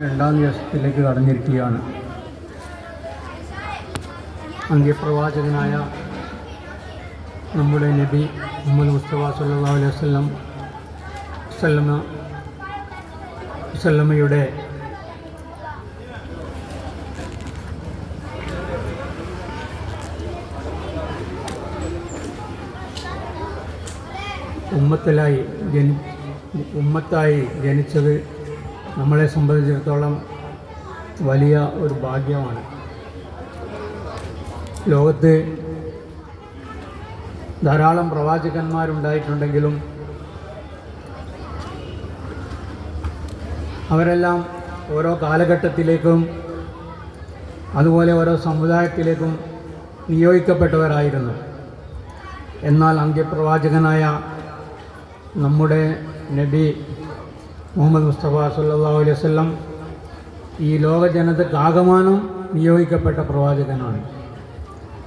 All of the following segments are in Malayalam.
രണ്ടാം ദിവസത്തിലേക്ക് കടന്നിരിക്കുകയാണ്. അന്ത്യപ്രവാചകനായ നമ്മുടെ നബി മുഹമ്മദ് മുസ്തഫ സല്ലാ അലൈഹി വസല്ലം വസല്ലമ വസല്ലമയുടെ ഉമ്മത്തിലായി ജനി ഉമ്മത്തായി ജനിച്ചത് നമ്മളെ സംബന്ധിച്ചിടത്തോളം വലിയ ഒരു ഭാഗ്യമാണ്. ലോകത്ത് ധാരാളം പ്രവാചകന്മാരുണ്ടായിട്ടുണ്ടെങ്കിലും അവരെല്ലാം ഓരോ കാലഘട്ടത്തിലേക്കും അതുപോലെ ഓരോ സമുദായത്തിലേക്കും നിയോഗിക്കപ്പെട്ടവരായിരുന്നു. എന്നാൽ അന്ത്യപ്രവാചകനായ നമ്മുടെ നബി മുഹമ്മദ് മുസ്തഫ സല്ലാ അലൈഹി വസല്ലം ഈ ലോക ജനതക്കാകമാനം നിയോഗിക്കപ്പെട്ട പ്രവാചകനാണ്.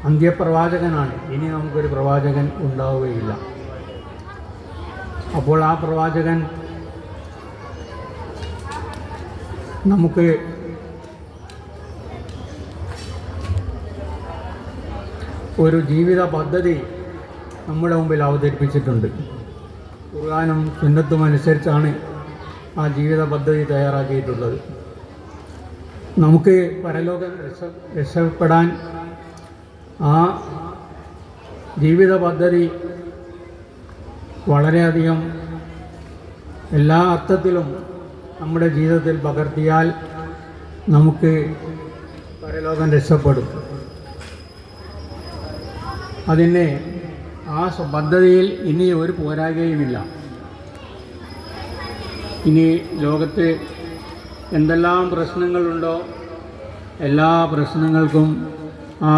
അന്ത്യപ്രവാചകനാണ്. ഇനി നമുക്കൊരു പ്രവാചകൻ ഉണ്ടാവുകയില്ല. അപ്പോൾ ആ പ്രവാചകൻ നമുക്ക് ഒരു ജീവിത പദ്ധതി നമ്മുടെ മുമ്പിൽ അവതരിപ്പിച്ചിട്ടുണ്ട്. ഖുർആാനും സുന്നത്തും അനുസരിച്ചാണ് ആ ജീവിത പദ്ധതി തയ്യാറാക്കിയിട്ടുള്ളത്. നമുക്ക് പരലോകം രക്ഷ രക്ഷപ്പെടാൻ ആ ജീവിത പദ്ധതി വളരെയധികം എല്ലാ അർത്ഥത്തിലും നമ്മുടെ ജീവിതത്തിൽ പകർത്തിയാൽ നമുക്ക് പരലോകം രക്ഷപ്പെടും. അതിന് ആ പദ്ധതിയിൽ ഇനി ഒരു പോരായ്മയുമില്ല. ഇനി ലോകത്ത് എന്തെല്ലാം പ്രശ്നങ്ങളുണ്ടോ എല്ലാ പ്രശ്നങ്ങൾക്കും ആ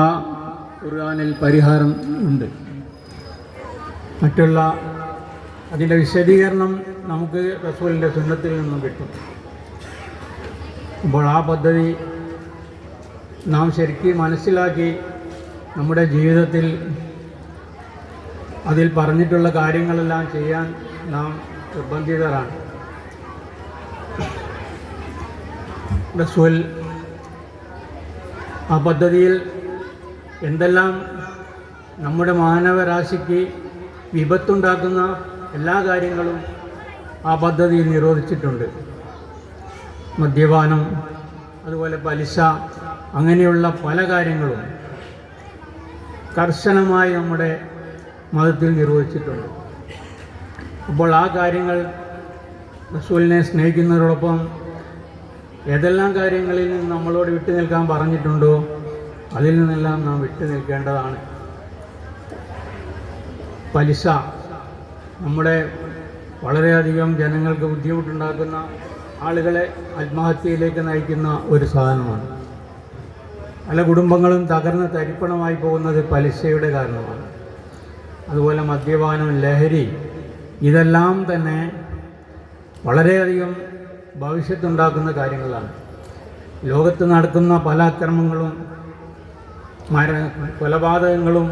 ഖുർആാനിൽ പരിഹാരം ഉണ്ട്. മറ്റുള്ള അതിന്റെ വിശദീകരണം നമുക്ക് റസൂലിന്റെ സുന്നത്തിൽ നിന്നും കിട്ടും. അപ്പോൾ ആ പദ്ധതി നാം ശരിക്കും മനസ്സിലാക്കി നമ്മുടെ ജീവിതത്തിൽ അതിൽ പറഞ്ഞിട്ടുള്ള കാര്യങ്ങളെല്ലാം ചെയ്യാൻ നാം നിർബന്ധിതരാണ്. റസൂൽ ആ പദ്ധതിയിൽ എന്തെല്ലാം നമ്മുടെ മാനവരാശിക്ക് വിപത്തുണ്ടാക്കുന്ന എല്ലാ കാര്യങ്ങളും ആ പദ്ധതിയിൽ നിരോധിച്ചിട്ടുണ്ട്. മദ്യപാനം അതുപോലെ പലിശ അങ്ങനെയുള്ള പല കാര്യങ്ങളും കർശനമായി നമ്മുടെ മതത്തിൽ നിർവഹിച്ചിട്ടുണ്ട് അപ്പോൾ ആ കാര്യങ്ങൾ റസൂലിനെ സ്നേഹിക്കുന്നവരോടൊപ്പം ഏതെല്ലാം കാര്യങ്ങളിൽ നിന്ന് നമ്മളോട് വിട്ടു നിൽക്കാൻ പറഞ്ഞിട്ടുണ്ടോ അതിൽ നിന്നെല്ലാം നാം വിട്ടു നിൽക്കേണ്ടതാണ്. പലിശ നമ്മുടെ വളരെയധികം ജനങ്ങൾക്ക് ബുദ്ധിമുട്ടുണ്ടാക്കുന്ന ആളുകളെ ആത്മഹത്യയിലേക്ക് നയിക്കുന്ന ഒരു സാധനമാണ്. പല കുടുംബങ്ങളും തകർന്ന് തരിപ്പണമായി പോകുന്നത് പലിശയുടെ കാരണമാണ്. അതുപോലെ മദ്യപാനം ലഹരി ഇതെല്ലാം തന്നെ വളരെയധികം ഭവിഷ്യത്തുണ്ടാക്കുന്ന കാര്യങ്ങളാണ്. ലോകത്ത് നടക്കുന്ന പല അക്രമങ്ങളും മര കൊലപാതകങ്ങളും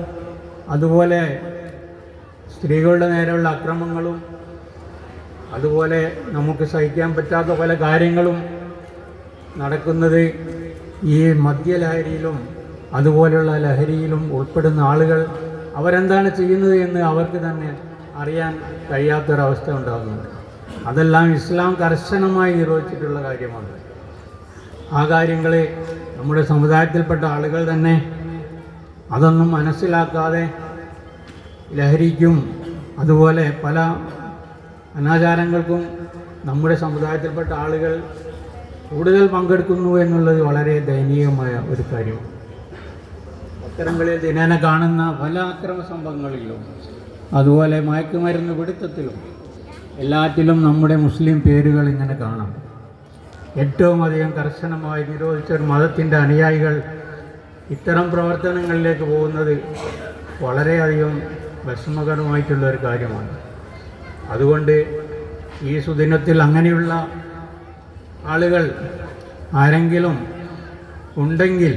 അതുപോലെ സ്ത്രീകളുടെ നേരെയുള്ള അക്രമങ്ങളും അതുപോലെ നമുക്ക് സഹിക്കാൻ പറ്റാത്ത പല കാര്യങ്ങളും നടക്കുന്നത് ഈ മദ്യലഹരിയിലും അതുപോലെയുള്ള ലഹരിയിലും ഉൾപ്പെടുന്ന ആളുകൾ അവരെന്താണ് ചെയ്യുന്നത് എന്ന് അവർക്ക് തന്നെ അറിയാൻ കഴിയാത്തൊരവസ്ഥ ഉണ്ടാകുന്നുണ്ട്. അതെല്ലാം ഇസ്ലാം കർശനമായി നിർവഹിച്ചിട്ടുള്ള കാര്യമാണ്. ആ കാര്യങ്ങളെ നമ്മുടെ സമുദായത്തിൽപ്പെട്ട ആളുകൾ തന്നെ അതൊന്നും മനസ്സിലാക്കാതെ ലഹരിക്കും അതുപോലെ പല അനാചാരങ്ങൾക്കും നമ്മുടെ സമുദായത്തിൽപ്പെട്ട ആളുകൾ കൂടുതൽ പങ്കെടുക്കുന്നു എന്നുള്ളത് വളരെ ദയനീയമായ ഒരു കാര്യമാണ് അത്തരങ്ങളിൽ ദിനേന കാണുന്ന പല അക്രമ സംഭവങ്ങളിലും അതുപോലെ മയക്കുമരുന്ന് പിടുത്തത്തിലും എല്ലാറ്റിലും നമ്മുടെ മുസ്ലിം പേരുകൾ ഇങ്ങനെ കാണാം. ഏറ്റവും അധികം കർശനമായി നിരോധിച്ച ഒരു മതത്തിന്റെ അനുയായികൾ ഇത്തരം പ്രവർത്തനങ്ങളിലേക്ക് പോകുന്നത് വളരെയധികം വിഷമകരമായിട്ടുള്ള ഒരു കാര്യമാണ്. അതുകൊണ്ട് ഈ സുദിനത്തിൽ അങ്ങനെയുള്ള ആളുകൾ ആരെങ്കിലും ഉണ്ടെങ്കിൽ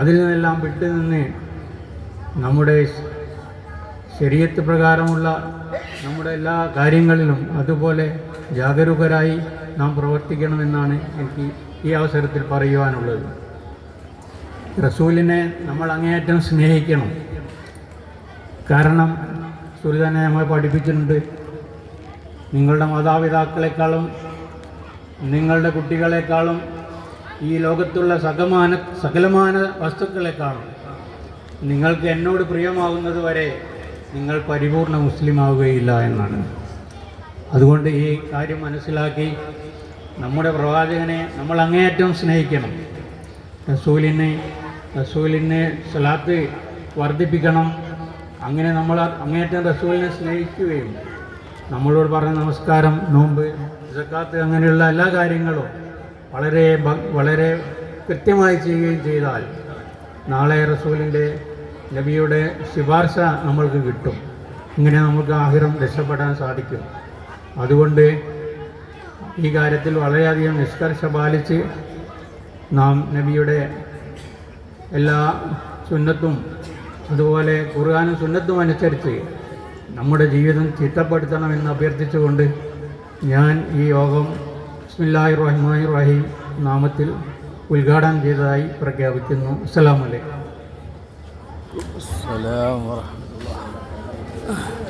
അതിൽ നിന്നെല്ലാം വിട്ടുനിന്ന് നമ്മുടെ ശരീരത്ത് പ്രകാരമുള്ള നമ്മുടെ എല്ലാ കാര്യങ്ങളിലും അതുപോലെ ജാഗരൂകരായി നാം പ്രവർത്തിക്കണമെന്നാണ് എനിക്ക് ഈ അവസരത്തിൽ പറയുവാനുള്ളത്. റസൂലിനെ നമ്മൾ അങ്ങേയറ്റം സ്നേഹിക്കണം. കാരണം റസൂൽ തന്നെ നമ്മൾ പഠിപ്പിച്ചിട്ടുണ്ട്. നിങ്ങളുടെ മാതാപിതാക്കളെക്കാളും നിങ്ങളുടെ കുട്ടികളെക്കാളും ഈ ലോകത്തുള്ള സകമാന സകലമാന വസ്തുക്കളെക്കാളും നിങ്ങൾക്ക് എന്നോട് പ്രിയമാകുന്നത് വരെ നിങ്ങൾ പരിപൂർണ മുസ്ലിം ആവുകയില്ല എന്നാണ്. അതുകൊണ്ട് ഈ കാര്യം മനസ്സിലാക്കി നമ്മുടെ പ്രവാചകനെ നമ്മൾ അങ്ങേയറ്റം സ്നേഹിക്കണം. റസൂലിനെ റസൂലിനെ സ്വലാത്ത് വർദ്ധിപ്പിക്കണം. അങ്ങനെ നമ്മൾ അങ്ങേയറ്റം റസൂലിനെ സ്നേഹിക്കുകയും നമ്മളോട് പറഞ്ഞ നമസ്കാരം നോമ്പ് ജക്കാത്ത് അങ്ങനെയുള്ള എല്ലാ കാര്യങ്ങളും വളരെ വളരെ കൃത്യമായി ചെയ്യുകയും ചെയ്താൽ നാളെ റസൂലിന്റെ നബിയുടെ ശുപാർശ നമ്മൾക്ക് കിട്ടും. ഇങ്ങനെ നമുക്ക് ആഹിരം രക്ഷപ്പെടാൻ സാധിക്കും. അതുകൊണ്ട് ഈ കാര്യത്തിൽ വളരെയധികം നിഷ്കർഷ പാലിച്ച് നാം നബിയുടെ എല്ലാ സുന്നത്തും അതുപോലെ ഖുർആാനും സുന്നത്തും അനുസരിച്ച് നമ്മുടെ ജീവിതം ചിട്ടപ്പെടുത്തണമെന്ന് അഭ്യർത്ഥിച്ചുകൊണ്ട് ഞാൻ ഈ യോഗം ബിസ്മില്ലാഹി റഹ്മാൻ റഹീം നാമത്തിൽ ഉദ്ഘാടനം ചെയ്തതായി പ്രഖ്യാപിക്കുന്നു. അസ്സലാമു അലൈക്കും. السلام ورحمة الله.